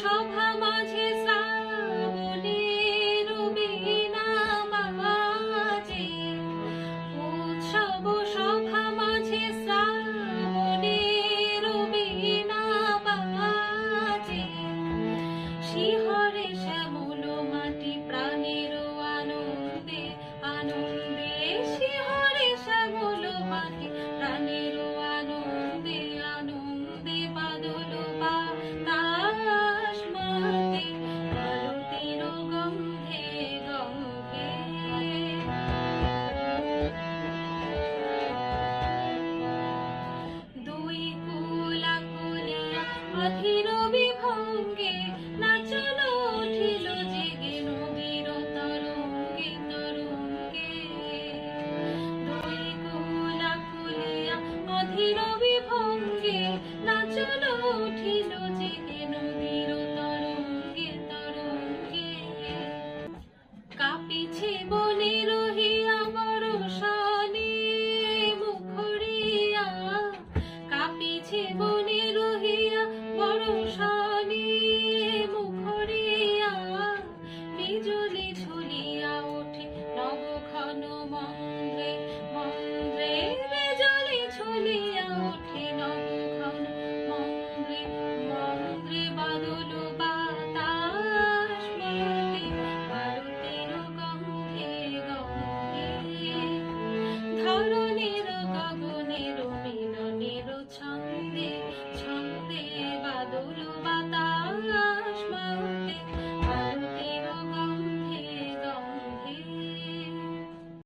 সভা মাঝে শ্রাবণের বীণা বাজে। উৎসব সভা মাঝে শ্রাবণের বীণা বাজে। শিহরে শ্যামল মাটি প্রাণের আনন্দে আনন্দ নাচল উঠিল যে নদীর